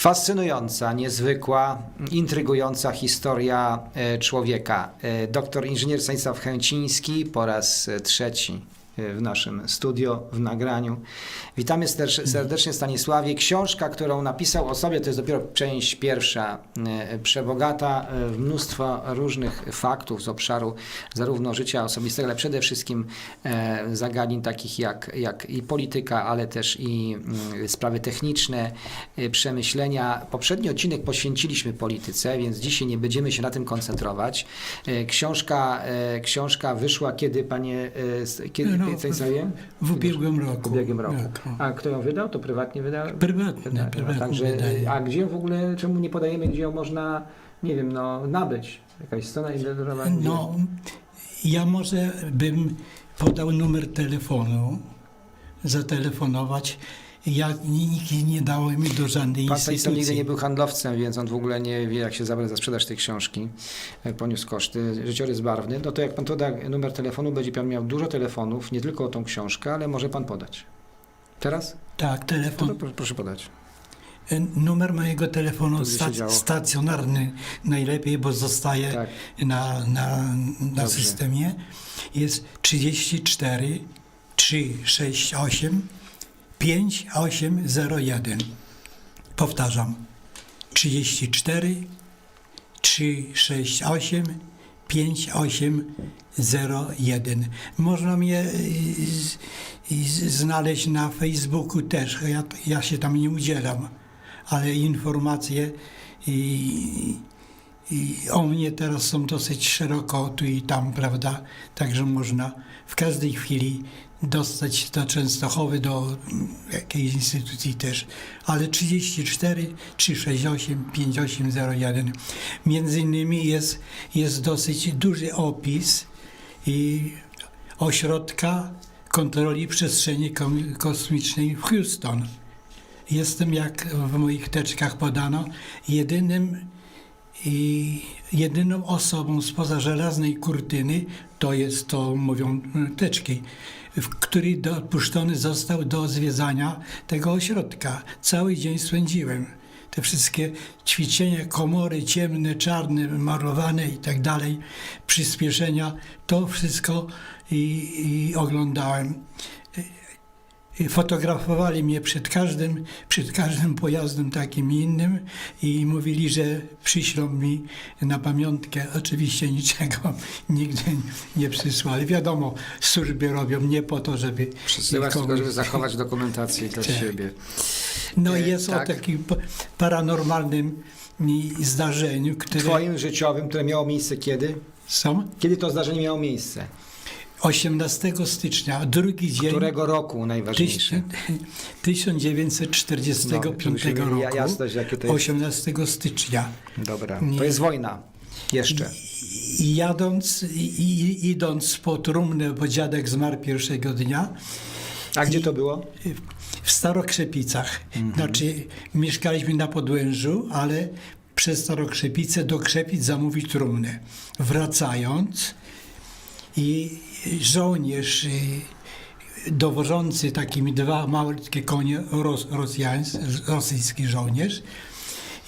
Fascynująca, niezwykła, intrygująca historia e, człowieka. E, Doktor inżynier Stanisław Chęciński po raz e, trzeci w naszym studio, w nagraniu. Witamy serdecznie- serdecznie Stanisławie. Książka, którą napisał o sobie, to jest dopiero część pierwsza, e, przebogata e, w mnóstwo różnych faktów z obszaru zarówno życia osobistego, ale przede wszystkim e, zagadnień takich jak, jak i polityka, ale też i mm, sprawy techniczne, e, przemyślenia. Poprzedni odcinek poświęciliśmy polityce, więc dzisiaj nie będziemy się na tym koncentrować. E, Książka, e, książka wyszła kiedy, panie, e, kiedy, No, Stanisławie? W ubiegłym W roku. ubiegłym roku. Tak. A kto ją wydał? To prywatnie wydał? Prywatne, Tak, prywatne Także, wydanie. a gdzie w ogóle, czemu nie podajemy, gdzie ją można, nie wiem, no, nabyć? Jakaś strona internetowa? No, ja może bym podał numer telefonu, zatelefonować. Ja nikt nie dało mi do żadnej Pan Stanisław nigdy instytucji. nie był handlowcem, więc on w ogóle nie wie, jak się zabrać za sprzedaż tej książki. E, Poniósł koszty. Życiorys barwny. No to jak pan poda numer telefonu, będzie pan miał dużo telefonów, nie tylko o tą książkę, ale może pan podać. Teraz? Tak, telefon. proszę, proszę podać. Numer mojego telefonu stacjonarny najlepiej, bo zostaje Tak. na, na, na systemie. Jest 34 368 5801. Powtarzam. 34 368 5801. Można mnie y, znaleźć na Facebooku też. Ja, ja się tam nie udzielam, ale informacje i, i o mnie teraz są dosyć szeroko tu i tam, prawda? Także można w każdej chwili dostać do Częstochowy, do jakiejś instytucji też. Ale 34 368 5801. Między innymi jest, jest dosyć duży opis i ośrodka kontroli przestrzeni kosmicznej w Houston. Jestem, jak w moich teczkach podano, jedynym i jedyną osobą spoza żelaznej kurtyny, to jest to mówią teczki, który dopuszczony został do zwiedzania tego ośrodka. Cały dzień spędziłem. Te wszystkie ćwiczenia, komory ciemne, czarne, malowane i tak dalej, przyspieszenia, to wszystko i, i oglądałem. Fotografowali mnie przed każdym, przed każdym pojazdem takim i innym i mówili, że przyślą mi na pamiątkę. Oczywiście niczego nigdy nie przysłali. Wiadomo, służby robią nie po to, żeby nikomu- tylko, żeby zachować dokumentację dla Tak. siebie. No E, jest tak. o takim pa- paranormalnym zdarzeniu, które Twoim życiowym, które miało miejsce kiedy? są Kiedy to zdarzenie miało miejsce? 18 stycznia, drugi dzień Którego roku najważniejsze? tyś- 1945 No, roku, ja- jasność, jakie to jest. 18 stycznia. Dobra, to jest wojna. Jeszcze. I jadąc, i, idąc po trumnę, bo dziadek zmarł pierwszego dnia, A gdzie to było? w Starokrzepicach. Mhm. Znaczy, mieszkaliśmy na Podłężu, ale przez Starokrzepicę do Krzepic zamówić trumnę. Wracając i żołnierz y, dowożący takimi dwa malutkie konie, rosyjski żołnierz,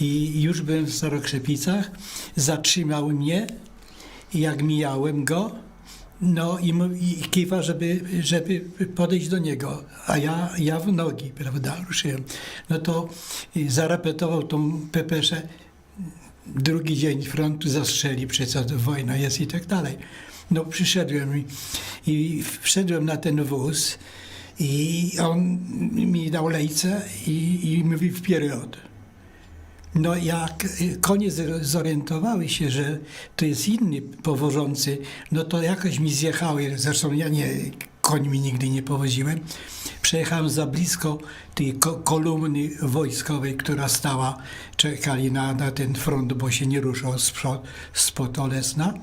i już byłem w Starokrzepicach, zatrzymał mnie i jak mijałem go, no i, i kiwa, żeby, żeby podejść do niego, a ja, ja w nogi, prawda, ruszyłem. No to y, zarepetował tą pepeszę, drugi dzień frontu zastrzeli, przecież wojna jest i tak dalej. No przyszedłem i, i wszedłem na ten wóz i on mi dał lejce i, i mówi wpierw. No jak konie zor- zorientowały się, że to jest inny powożący, no to jakoś mi zjechały, zresztą ja nie, końmi nigdy nie powoziłem. Przejechałem za blisko tej ko- kolumny wojskowej, która stała, czekali na, na ten front, bo się nie ruszał spod Olesna.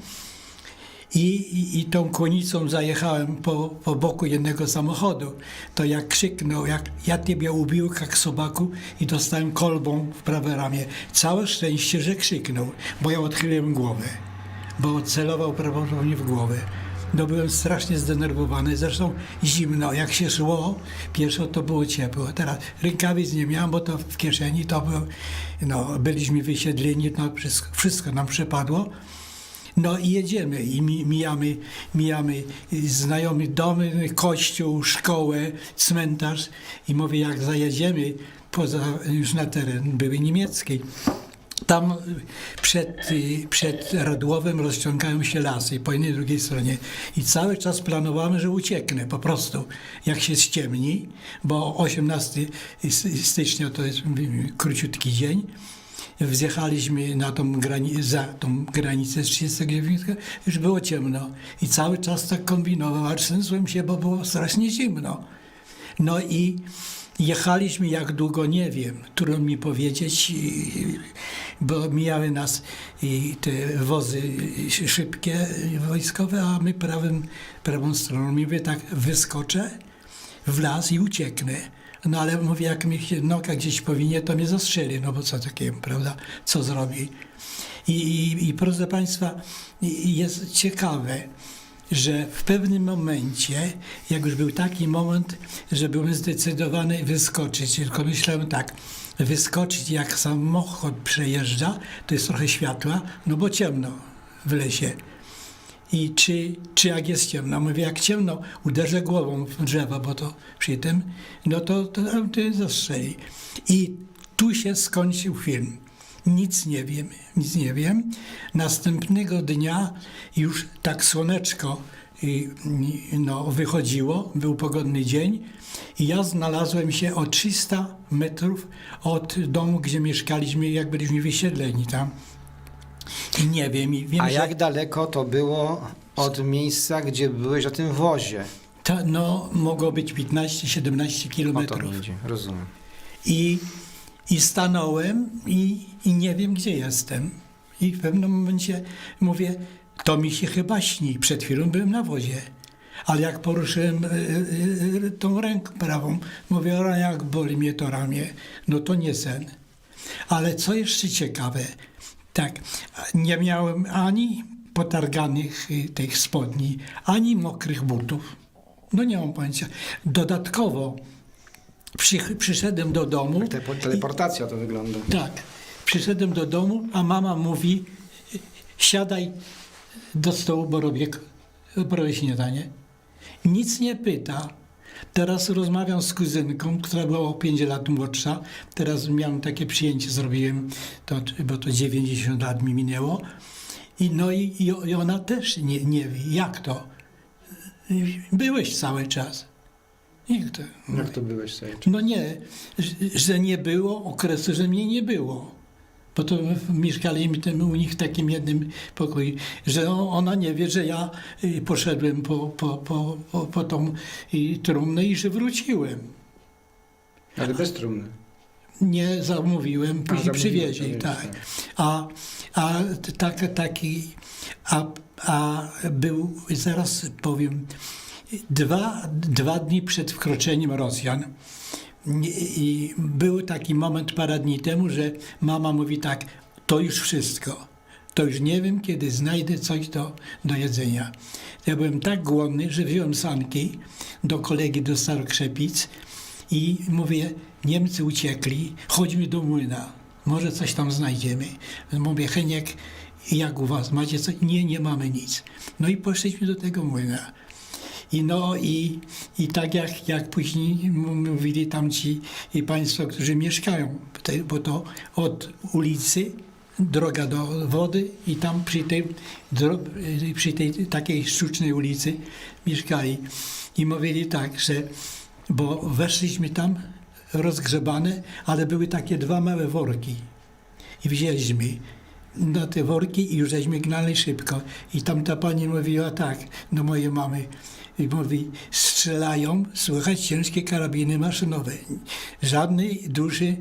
I, i, I tą konicą zajechałem po, po boku jednego samochodu. To jak krzyknął, jak ja ciebie ubił jak sobaku i dostałem kolbą w prawe ramię. Całe szczęście, że krzyknął, bo ja odchyliłem głowę, bo celował prawdopodobnie w głowę. No byłem strasznie zdenerwowany, zresztą zimno, jak się szło, pieszo to było ciepło. Teraz rękawic nie miałem, bo to w kieszeni to było, no byliśmy wysiedleni, no wszystko, wszystko nam przepadło. No i jedziemy i mi, mijamy, mijamy znajomych domy, kościół, szkołę, cmentarz. I mówię, jak zajedziemy poza, już na teren były niemiecki, tam przed, przed Radłowem rozciągają się lasy po jednej drugiej stronie. I cały czas planowałem, że ucieknę po prostu, jak się ściemni, bo 18 stycznia to jest króciutki dzień. Wzjechaliśmy na tą grani- za tą granicę z 39, już było ciemno i cały czas tak kombinowałem, aż trzęsłem się, bo było strasznie zimno. No i jechaliśmy jak długo, nie wiem, trudno mi powiedzieć, bo mijały nas te wozy szybkie wojskowe, a my prawym, prawą stroną. Mówię tak, wyskoczę w las i ucieknę. No ale mówię, jak mi się noga gdzieś powinie, to mnie zastrzeli, no bo co takiego, prawda, co zrobi. I, i, i proszę Państwa, jest ciekawe, że w pewnym momencie, jak już był taki moment, że byłem zdecydowany wyskoczyć, tylko myślałem tak, wyskoczyć jak samochód przejeżdża, to jest trochę światła, no bo ciemno w lesie. I czy, czy jak jest ciemno? Mówię, jak ciemno, uderzę głową w drzewo, bo to przy tym, no to, to, to zastrzeli. I tu się skończył film. Nic nie wiem, nic nie wiem. Następnego dnia już tak słoneczko y, no, wychodziło, był pogodny dzień i ja znalazłem się o 300 metrów od domu, gdzie mieszkaliśmy, jak byliśmy wysiedleni tam. I nie wiem, i wiem, A że... jak daleko to było od miejsca, gdzie byłeś o tym wozie? Ta, no, mogło być 15-17 O to kilometrów. rozumiem. I, I stanąłem i, i nie wiem, gdzie jestem. I w pewnym momencie mówię, to mi się chyba śni. Przed chwilą byłem na wozie. Ale jak poruszyłem y, y, tą rękę prawą, mówię, o jak boli mnie to ramię. No to nie sen. Ale co jeszcze ciekawe, tak, nie miałem ani potarganych y, tych spodni, ani mokrych butów. No nie mam pojęcia. Dodatkowo przy, przyszedłem do domu. Jak te, teleportacja to wygląda. Tak. Przyszedłem do domu, a mama mówi: siadaj do stołu, bo robię, robię śniadanie. Nic nie pyta. Teraz rozmawiam z kuzynką, która była o 5 lat młodsza. Teraz miałem takie przyjęcie, zrobiłem, to, bo to 90 lat mi minęło. I, no i, i ona też nie, nie wie, jak to. Byłeś cały czas. Jak to? Jak to byłeś sobie? No nie, że nie było okresu, że mnie nie było. Bo to mieszkaliśmy tym, u nich w takim jednym pokoju, że ona nie wie, że ja y, poszedłem po, po, po, po, po tą y, trumnę i że wróciłem. Ale bez trumny. Nie zamówiłem, później przywieźli, tak. tak. A, a tak, taki, a, a był, zaraz powiem, dwa, dwa dni przed wkroczeniem Rosjan i był taki moment parę dni temu, że mama mówi tak, to już wszystko. To już nie wiem, kiedy znajdę coś do, do jedzenia. Ja byłem tak głodny, że wziąłem sanki do kolegi do Starokrzepic i mówię, Niemcy uciekli, chodźmy do młyna, może coś tam znajdziemy. Mówię, Heniek, jak u was, macie coś? Nie, nie mamy nic. No i poszliśmy do tego młyna. I no i, i tak jak, jak później mówili tam ci państwo, którzy mieszkają, bo to od ulicy droga do wody i tam przy tej, przy tej takiej sztucznej ulicy mieszkali. I mówili tak, że bo weszliśmy tam rozgrzebane, ale były takie dwa małe worki. I wzięliśmy na te worki i już żeśmy gnali szybko. I tam ta pani mówiła tak do mojej mamy. I mówi, strzelają, słychać ciężkie karabiny maszynowe. Żadnej duszy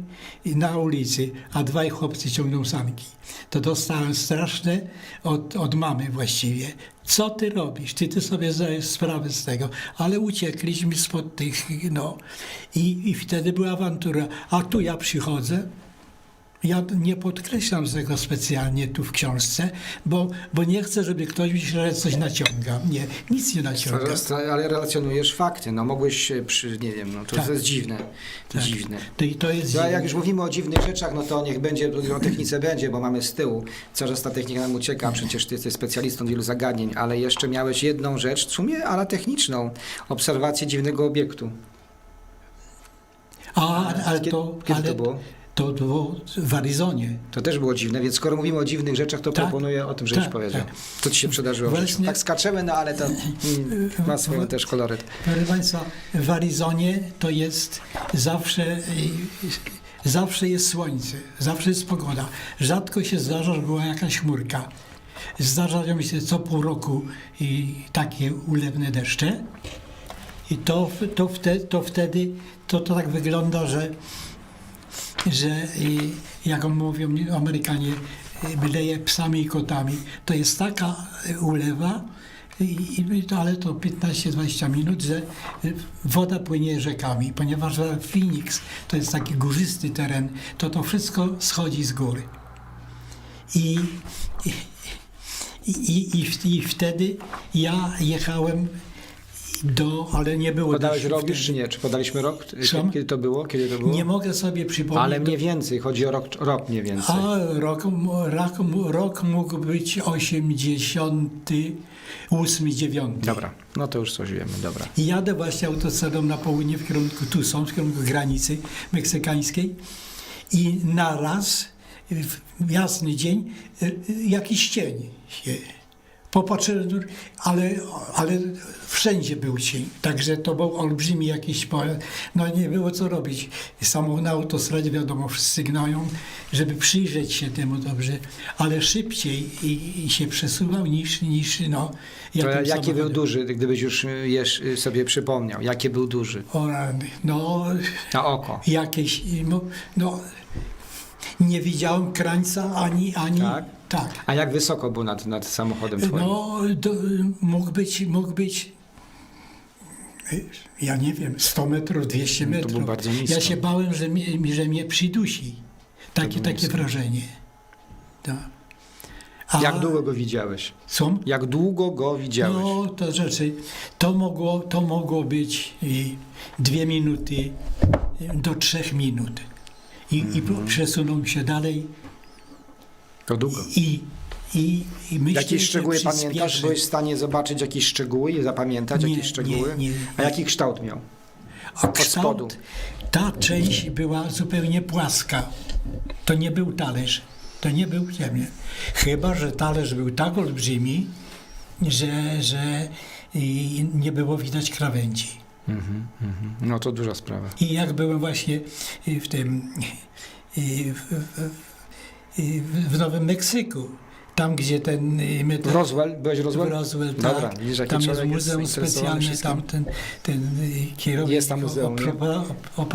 na ulicy, a dwaj chłopcy ciągną sanki. To dostałem straszne od, od mamy właściwie. Co ty robisz? Ty, ty sobie zdajesz sprawę z tego. Ale uciekliśmy spod tych, no. I, I wtedy była awantura. A tu ja przychodzę, Ja nie podkreślam tego specjalnie tu w książce, bo, bo nie chcę, żeby ktoś myślał, że coś naciąga. Nie, nic nie naciąga. Ale relacjonujesz fakty. No mogłeś się przy, nie wiem, no to, Tak. to jest dziwne. Tak. Dziwne. To, to jest No, dziwne. jak już mówimy o dziwnych rzeczach, no to niech będzie, o technice będzie, bo mamy z tyłu. Cały czas ta technika nam ucieka, przecież ty jesteś specjalistą wielu zagadnień, ale jeszcze miałeś jedną rzecz, w sumie, ale techniczną. Obserwację dziwnego obiektu. A, ale Kiedy, to, kiedy ale to było? To było w Arizonie. To też było dziwne, więc skoro mówimy o dziwnych rzeczach, to Tak. proponuję o tym, żebyś Tak, powiedział. tak. Co ci się przydarzyło? Właśnie- Tak skaczemy, no ale to ma swoją też koloryt. Proszę Państwa, w Arizonie to jest zawsze, zawsze jest słońce, zawsze jest pogoda. Rzadko się zdarza, że była jakaś chmurka. Zdarzają się co pół roku i takie ulewne deszcze. I to, to, wtedy, to wtedy to, to tak wygląda, że, że y, jak mówią Amerykanie, mleje psami i kotami. To jest taka y, ulewa, i, i ale to 15-20 minut, że y, woda płynie rzekami, ponieważ Phoenix to jest taki górzysty teren, to to wszystko schodzi z góry. I, i, i, i wtedy ja jechałem do, ale nie było Podałeś rok wtedy. czy nie? Czy podaliśmy rok? Kiedy to było? Kiedy to było? Nie mogę sobie przypomnieć. Ale mniej więcej, chodzi o rok, rok mniej więcej. A rok, rok, rok mógł być 88, 9. Dobra, no to już coś wiemy, dobra. I jadę właśnie autostradą na południe w kierunku Tucson, w kierunku granicy meksykańskiej i naraz, w jasny dzień, y, y, jakiś cień się popatrzyłem, ale, ale wszędzie był cień, także to był olbrzymi jakiś. No nie było co robić. Samo na autostradzie wiadomo, wszyscy gnają, żeby przyjrzeć się temu dobrze, ale szybciej i, i się przesuwał niż, niż no... To jaki był samochodem. duży, gdybyś już jesz, sobie przypomniał? Jaki był duży? O rany, no Na oko. jakieś, no, no nie widziałem krańca ani, ani, Tak? Tak. A jak wysoko był nad, nad samochodem twoim? No, do, mógł być, mógł być, y, ja nie wiem, 100 metrów, 200 No to metrów. było bardzo nisko. Ja się bałem, że mnie, że mnie przydusi. Takie, było takie nisko. wrażenie. Tak. A Jak długo go widziałeś? Są? Jak długo go widziałeś? No, to rzeczy, to mogło, to mogło być i dwie minuty y, do trzech minut. I, i Mhm. przesunął się dalej To długo. i, i, i myślę, Jakieś że szczegóły pamiętasz? Byłeś w stanie zobaczyć jakieś szczegóły i zapamiętać Nie, jakieś szczegóły? nie, nie. A jaki kształt miał? A od spodu. kształt, ta część była zupełnie płaska. To nie był talerz, to nie był ziemia. Chyba, że talerz był tak olbrzymi, że, że i nie było widać krawędzi. Mhm, mhm. No to duża sprawa. I jak byłem właśnie y, w tym y, w, w, y, w, Nowym Meksyku, tam gdzie ten y, metal, Roswell? Byłeś Roswell? Roswell, Dobra, tak, widzisz, jaki tam jest człowiek muzeum jest wszystkim. tam ten, ten y, kierownik Jest tam muzeum,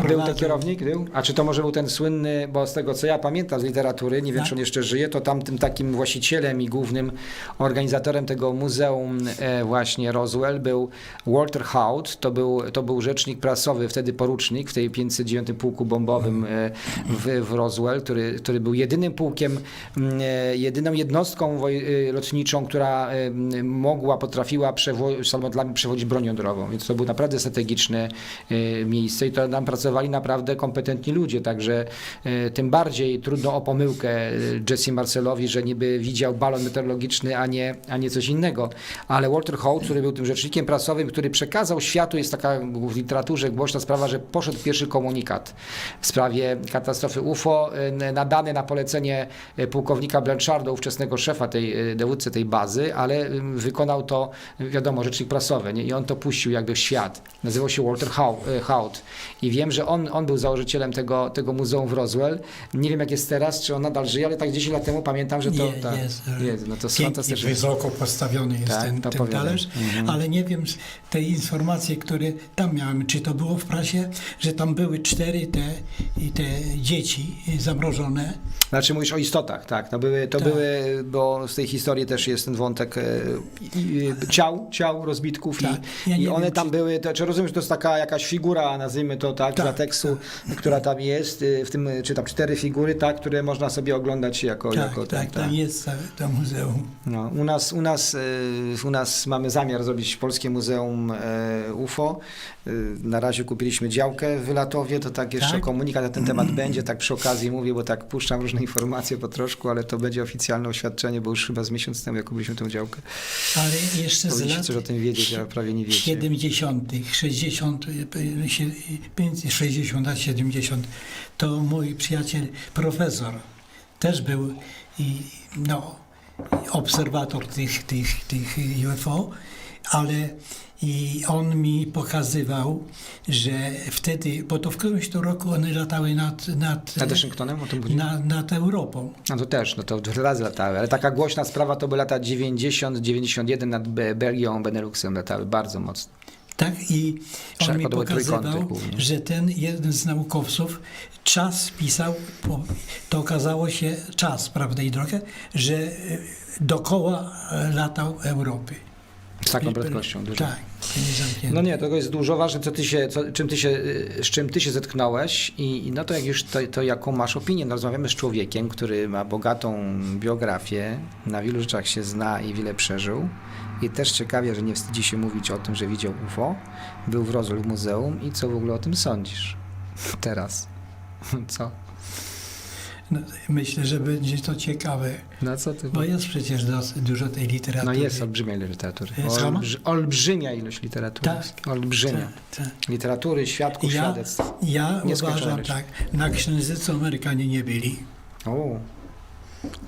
Był kierownik? Był? A czy to może był ten słynny, bo z tego co ja pamiętam z literatury, nie wiem Tak. czy on jeszcze żyje, to tam tym takim właścicielem i głównym organizatorem tego muzeum e, właśnie Roswell był Walter Haut, to był, to był rzecznik prasowy, wtedy porucznik w tej 509 pułku bombowym e, w, w Roswell, który, który był jedynym pułkiem, e, jedyną jednostką woj- e, lotniczą, która m, mogła, potrafiła samolotlami przewodzić broń jądrową, więc to był naprawdę strategiczne e, miejsce i to tam pracowali naprawdę kompetentni ludzie, także tym bardziej trudno o pomyłkę Jesse Marcelowi, że niby widział balon meteorologiczny, a nie, a nie coś innego. Ale Walter Holt, który był tym rzecznikiem prasowym, który przekazał światu, jest taka w literaturze głośna sprawa, że poszedł pierwszy komunikat w sprawie katastrofy UFO, nadany na polecenie pułkownika Blancharda, ówczesnego szefa tej e, dowódcy tej bazy, ale em, wykonał to, e, wiadomo, rzecznik prasowy nie? i on to puścił jakby w świat. Nazywał się Walter Haut i wiem, że on, on był założycielem tego, tego muzeum w Roswell. Nie wiem jak jest teraz, czy on nadal żyje, ale tak 10 lat temu pamiętam, że to tak, jest, jest. No to jest fantastyczne. wysoko postawiony jest Tak, ten, ten talerz, Mhm. ale nie wiem, z tej informacji, które tam miałem, czy to było w prasie, że tam były cztery te, te dzieci zamrożone. Znaczy mówisz o istotach, tak. To były, to Tak. były bo z tej historii też jest ten wątek e, ciał, ciał rozbitków Tak. i, Ja i one wiem, tam czy- były, to, czy rozumiem, że to jest taka jakaś figura, nazwijmy to tak, Tak. dla tekstu, która tam jest, y, w tym, czy tam cztery figury, tak, które można sobie oglądać jako, Tak, jako tak, tam jest to, muzeum. no, u, nas, u, nas, y, u nas mamy zamiar zrobić Polskie Muzeum e, UFO. Na razie kupiliśmy działkę w Wylatowie, to tak jeszcze Tak? komunikat na ten temat będzie, tak przy okazji mówię, bo tak puszczam różne informacje po troszku, ale to będzie oficjalne oświadczenie, bo już chyba z miesiąc temu jak tę działkę. Ale jeszcze z lat coś o tym wiedzieć, a prawie nie wiecie. 70., 60., y, sie- między 60 a 70, to mój przyjaciel profesor też był i no, obserwator tych, tych, tych UFO, ale i on mi pokazywał, że wtedy, bo to w którymś to roku one latały nad, nad, Nad Waszyngtonem o tym na, nad Europą. No to też, no to dwa razy latały, ale taka głośna sprawa to by lata 90-91 nad Be- Belgią, Beneluxem latały bardzo mocno. Tak, i on mi trójkąty pokazywał, głównie. że ten jeden z naukowców czas pisał, po- to okazało się czas, prawda i drogę, że e, dokoła e, latał Europy. Z taką prędkością dużo. Tak. No nie, to jest dużo ważne, co ty się, co, czym ty się, z czym ty się zetknąłeś i, i no to jak już, to, to jaką masz opinię, no rozmawiamy z człowiekiem, który ma bogatą biografię, na wielu rzeczach się zna i wiele przeżył i też ciekawie, że nie wstydzi się mówić o tym, że widział UFO, był w Rozul Muzeum i co w ogóle o tym sądzisz teraz? Co? No, myślę, że będzie to ciekawe, No co ty? bo jest przecież dosyć dużo tej No literatury. jest olbrzymia sama? Olbrzy, olbrzymia ilość literatury. Tak. Olbrzymia. Tak, tak. Literatury, świadków, Ja, świadectw. ja uważam tak, na Księżycu Amerykanie nie byli. O.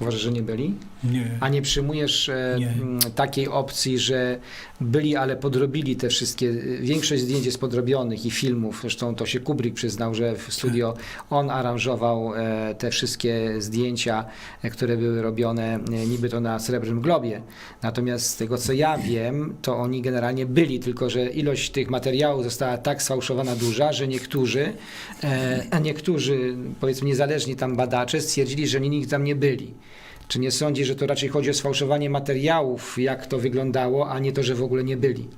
Uważasz, że nie byli? Nie. A nie przyjmujesz e, Nie. m, takiej opcji, że byli, ale podrobili te wszystkie, e, większość zdjęć jest podrobionych i filmów, zresztą to się Kubrick przyznał, że w studio on aranżował e, te wszystkie zdjęcia, e, które były robione e, niby to na Srebrnym Globie. Natomiast z tego co ja wiem, to oni generalnie byli, tylko że ilość tych materiałów została tak sfałszowana duża, że niektórzy, e, a niektórzy powiedzmy niezależni tam badacze stwierdzili, że oni nigdy tam nie byli. Czy nie sądzi, że to raczej chodzi o sfałszowanie materiałów, jak to wyglądało, a nie to, że w ogóle nie byli?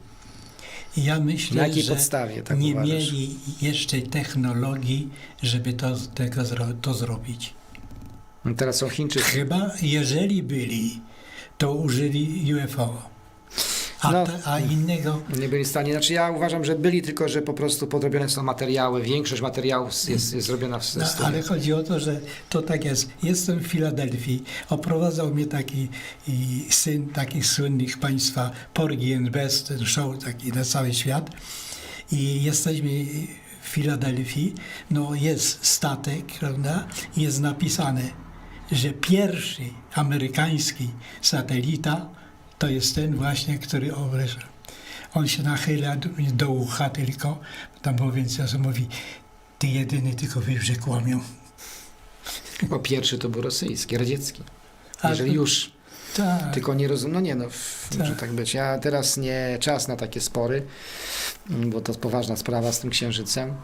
Ja myślę, Na jakiej że podstawie tak nie uważasz? mieli jeszcze technologii, żeby to, tego, to zrobić. No Teraz są Chińczycy. Chyba jeżeli byli, to użyli UFO. A, No. a innego, Nie byli w stanie. Znaczy ja uważam, że byli, tylko że po prostu podrobione są materiały. Większość materiałów jest, jest zrobiona w no, ale chodzi o to, że to tak jest. Jestem w Filadelfii, oprowadzał mnie taki i syn takich słynnych państwa, Porgy and Best, ten show taki na cały świat. I jesteśmy w Filadelfii, no jest statek, prawda, i jest napisane, że pierwszy amerykański satelita to jest ten właśnie, który obrzeże. On się nachyla do, do ucha tylko, tam było więcej osób mówi, ty jedyny tylko wiesz, że kłamią. Bo pierwszy to był rosyjski, radziecki. A Jeżeli to- już, Tak. tylko nie rozumiem. No nie, no, Tak. może tak być. Ja teraz nie czas na takie spory, bo to poważna sprawa z tym księżycem.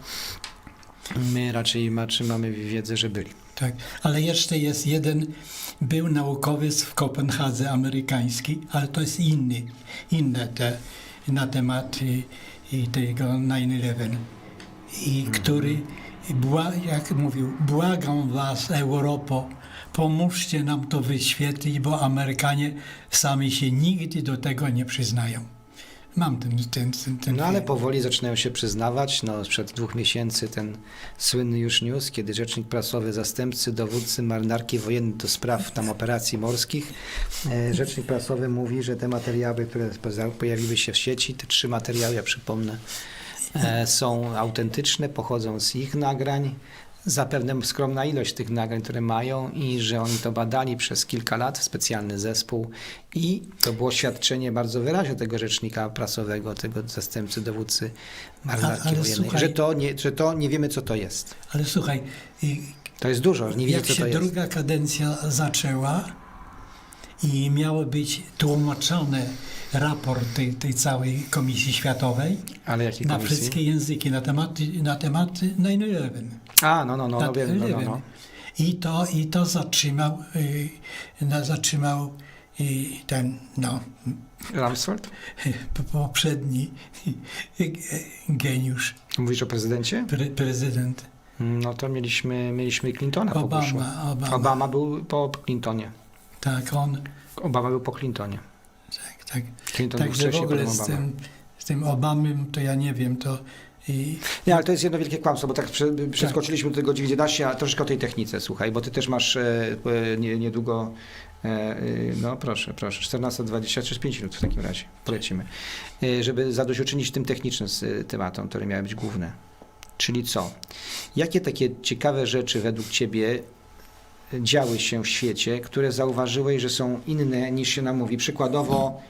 My raczej raczej mamy wiedzę, że byli. Tak, ale jeszcze jest jeden, był naukowiec w Kopenhadze amerykański, ale to jest inny, inne te, na temat y, y, tego 9-11. I który, bła, jak mówił, błagam was Europo, pomóżcie nam to wyświetlić, bo Amerykanie sami się nigdy do tego nie przyznają. Mam ten, ten, ten, ten No ale powoli zaczynają się przyznawać. No, sprzed dwóch miesięcy ten słynny już news, kiedy rzecznik prasowy zastępcy dowódcy marynarki wojennej do spraw tam operacji morskich, e, rzecznik prasowy mówi, że te materiały, które pojawiły się w sieci, te trzy materiały, ja przypomnę, e, są autentyczne, pochodzą z ich nagrań. Zapewne skromna ilość tych nagrań, które mają i że oni to badali przez kilka lat, specjalny zespół i to było świadczenie bardzo wyraźne tego rzecznika prasowego, tego zastępcy dowódcy marynarki wojennej, słuchaj- że to, nie, że to nie wiemy co to jest. Ale słuchaj, To jest dużo, nie jak co się to jest. druga kadencja zaczęła i miało być tłumaczony raport tej, tej całej Komisji Światowej na wszystkie języki na temat, na temat 9-11. A, no, no, no, no, Na wiem, no, no, 9/11. no. I to, i to zatrzymał, y, no, zatrzymał y, ten, no, Rumsfeld? poprzedni geniusz, Mówisz o prezydencie? pre, prezydent No to mieliśmy, mieliśmy Clintona. Obama, Obama. Obama był po Clintonie. Tak, on, Obama był po Clintonie. tak, tak. Clinton był Także w ogóle z tym, z tym Obamym to ja nie wiem, to i, Nie, ale to jest jedno wielkie kłamstwo, bo tak prze, przeskoczyliśmy do tego 19, a troszkę o tej technice, słuchaj, bo ty też masz e, e, nie, niedługo, e, e, no proszę, proszę, 14.23, 5 minut w takim razie, polecimy, e, żeby zadośćuczynić tym technicznym tematom, które miały być główne. Czyli co? Jakie takie ciekawe rzeczy według ciebie działy się w świecie, które zauważyłeś, że są inne niż się nam mówi? Przykładowo,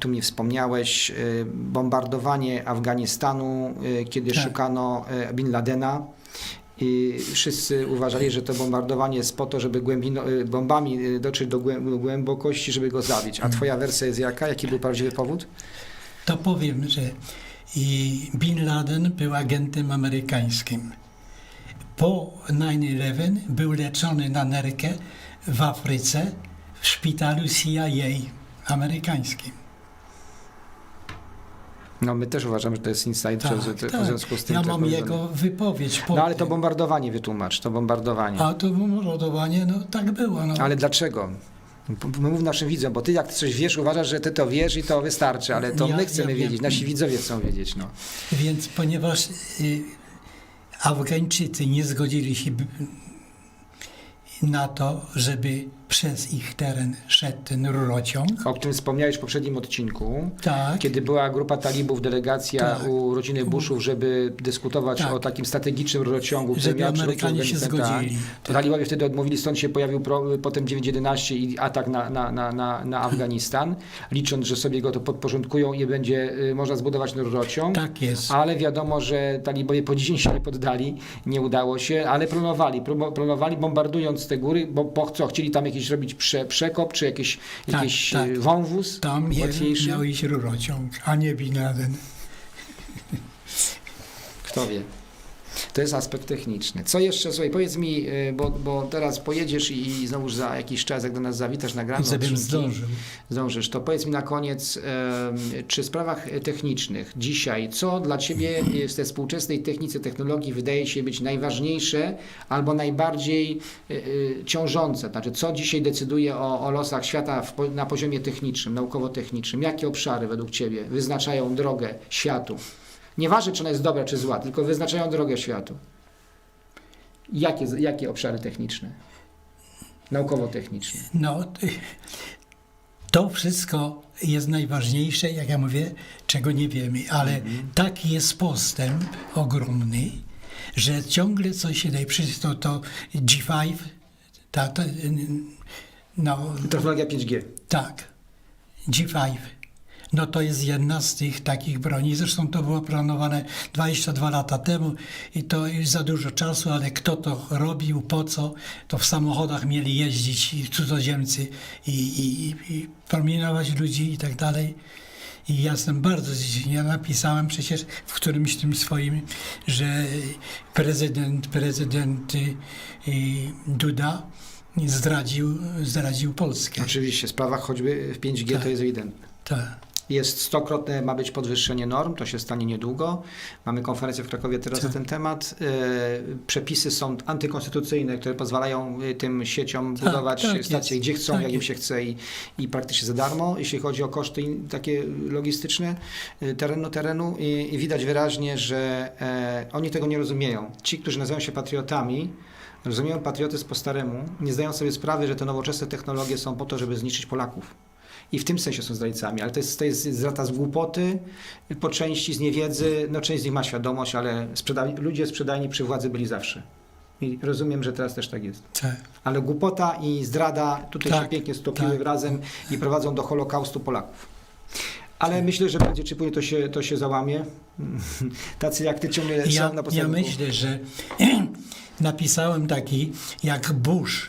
tu mi wspomniałeś, e, bombardowanie Afganistanu, e, kiedy Tak. szukano e, Bin Ladena. I wszyscy uważali, że to bombardowanie jest po to, żeby głębino, e, bombami e, dotrzeć do głę- do głębokości, żeby go zabić. A twoja wersja jest jaka? Jaki był prawdziwy powód? to powiem, że i Bin Laden był agentem amerykańskim. Po 9-11 był leczony na nerkę w Afryce w szpitalu CIA amerykańskim. No my też uważamy, że to jest insight, Tak, że tak. w związku z tym... Ja mam jego wypowiedź. po No ale to bombardowanie wytłumacz, to bombardowanie. A to bombardowanie, no tak było. No. Ale dlaczego? P- Mów naszym widzom, bo ty jak coś wiesz, uważasz, że ty to wiesz i to wystarczy, ale to Ja- my chcemy ja wiedzieć, nasi widzowie chcą wiedzieć. No. Więc ponieważ y, Afgańczycy nie zgodzili się na to, żeby przez ich teren szedł ten rurociąg, O którym wspomniałeś w poprzednim odcinku, tak, kiedy była grupa talibów, delegacja Tak. u rodziny Bushów, żeby dyskutować Tak. o takim strategicznym rurociągu, który żeby miał Amerykanie się tak. zgodzili. To talibowie wtedy odmówili, stąd się pojawił pro, potem 9.11 i atak na, na, na, na, na Afganistan, licząc, że sobie go to podporządkują i będzie y, można zbudować rurociąg. Tak jest. Ale wiadomo, że talibowie po dzień się nie poddali, nie udało się, ale planowali, planowali bombardując te góry, bo po co, chcieli tam jakiś robić prze, przekop, czy jakiś, Tak, jakiś tak. y, wąwóz Tam łatwiejszy. miał iść rurociąg, a nie Bin Laden. Kto wie. To jest aspekt techniczny. Co jeszcze, słuchaj, powiedz mi, y, bo, bo teraz pojedziesz i, i znowuż za jakiś czas, jak do nas zawitasz, nagramy odcinki, zdążył. zdążysz, to powiedz mi na koniec, czy w sprawach technicznych dzisiaj, co dla Ciebie w tej współczesnej technice, technologii wydaje się być najważniejsze albo najbardziej y, y, ciążące? Znaczy, co dzisiaj decyduje o, o losach świata w, na poziomie technicznym, naukowo-technicznym? Jakie obszary według Ciebie wyznaczają drogę światu? Nieważne, czy ona jest dobra, czy zła, tylko wyznaczają drogę światu. Jakie, jakie obszary techniczne? Naukowo-techniczne. No, to wszystko jest najważniejsze, jak ja mówię, czego nie wiemy, ale Mhm. taki jest postęp ogromny, że ciągle coś się daje. Przecież to, to G5, ta, ta, no, Technologia 5G. tak, G5. No to jest jedna z tych takich broni. Zresztą to było planowane 22 lata temu i to już za dużo czasu, ale kto to robił, po co, to w samochodach mieli jeździć cudzoziemcy i, i, i promieniować ludzi i tak dalej. I ja jestem bardzo zdziwiony. Ja napisałem przecież w którymś tym swoim, że prezydent, prezydent y, y, Duda zdradził, zdradził Polskę. Oczywiście, w sprawach choćby w 5G Tak. to jest ewidentne. Tak. Jest stokrotne, ma być podwyższenie norm, to się stanie niedługo. Mamy konferencję w Krakowie teraz Tak. na ten temat. E, Przepisy są antykonstytucyjne, które pozwalają e, tym sieciom Tak, budować tak stacje jest. gdzie chcą, Tak jak im się chce i, i praktycznie za darmo, jeśli chodzi o koszty takie logistyczne e, terenu, terenu i, i widać wyraźnie, że e, oni tego nie rozumieją. Ci, którzy nazywają się patriotami, rozumieją patriotyzm po staremu, nie zdają sobie sprawy, że te nowoczesne technologie są po to, żeby zniszczyć Polaków. I w tym sensie są zdrajcami, ale to jest, to jest z głupoty, po części z niewiedzy, no część z nich ma świadomość, ale sprzeda- ludzie sprzedajni przy władzy byli zawsze. I rozumiem, że teraz też tak jest. tak. Ale głupota i zdrada tutaj się Tak, pięknie stopiły tak. razem i prowadzą do Holokaustu Polaków. Ale myślę, że prędzej czy później to się, to się załamie. Tacy jak ty ciągle Ja, na ja posterunku. myślę, że napisałem taki, jak Bush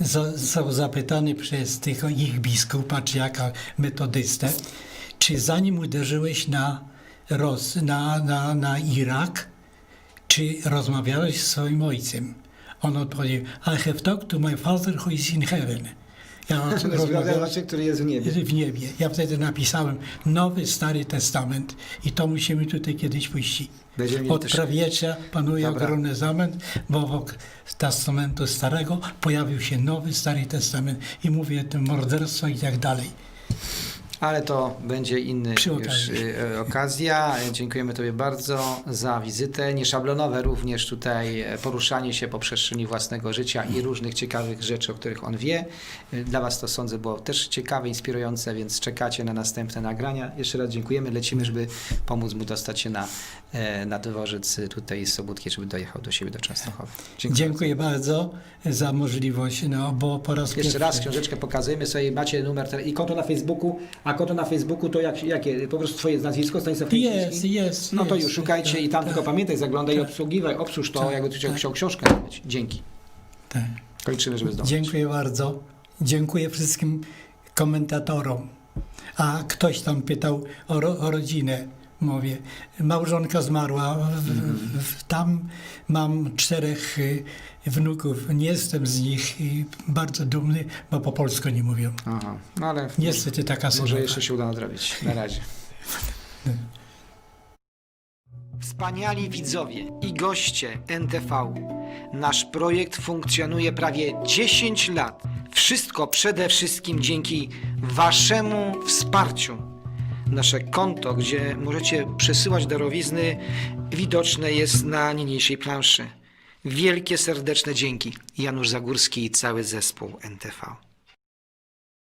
został zapytany przez tych ich biskupa, czy jaka metodystę, czy zanim uderzyłeś na, Ros, na, na, na Irak, czy rozmawiałeś z swoim ojcem? On odpowiedział, I have talked to my father who is in heaven. Ja rozmawiałem Znaczy, który jest w niebie. w niebie. Ja wtedy napisałem Nowy, Stary Testament i to musimy tutaj kiedyś puścić. Będziemy Od też- prawiecza panuje Dobra. ogromny zamęt, bo obok Testamentu Starego pojawił się Nowy, Stary Testament i mówię o tym morderstwa i tak dalej. Ale to będzie inny już y, okazja. Dziękujemy Tobie bardzo za wizytę. Nieszablonowe również tutaj e, poruszanie się po przestrzeni własnego życia i różnych ciekawych rzeczy, o których on wie. Y, Dla Was to sądzę było też ciekawe, inspirujące, więc czekacie na następne nagrania. Jeszcze raz dziękujemy. Lecimy, żeby pomóc mu dostać się na, e, na dworzec tutaj z Sobótki, żeby dojechał do siebie do Częstochowy. Dziękuję bardzo za możliwość, no bo po raz Jeszcze raz książeczkę pokazujemy sobie, macie numer i konto na Facebooku, a konto na Facebooku to jak, jakie? Po prostu twoje nazwisko, Stanisław Jest, Chęciński? jest. No to jest, już szukajcie tak, i tam tak, tylko pamiętaj, zaglądaj i tak. obsługiwaj, obsłuż to, Tak, jakby tu chciał, tak. książkę nabyć. Dzięki. tak. Kończymy, żeby zdążyć. Dziękuję bardzo. Dziękuję wszystkim komentatorom. A ktoś tam pytał o, ro, o rodzinę. Mówię, małżonka zmarła. W, w, w, tam mam czterech y, wnuków. Nie jestem z nich bardzo dumny, bo po polsku nie mówią. Aha, no ale Niestety taka może sytuacja. jeszcze się uda nadrobić. Na razie. Wspaniali widzowie i goście NTV. Nasz projekt funkcjonuje prawie 10 lat. Wszystko przede wszystkim dzięki Waszemu wsparciu. Nasze konto, gdzie możecie przesyłać darowizny, widoczne jest na niniejszej planszy. Wielkie serdeczne dzięki. Janusz Zagórski i cały zespół NTV.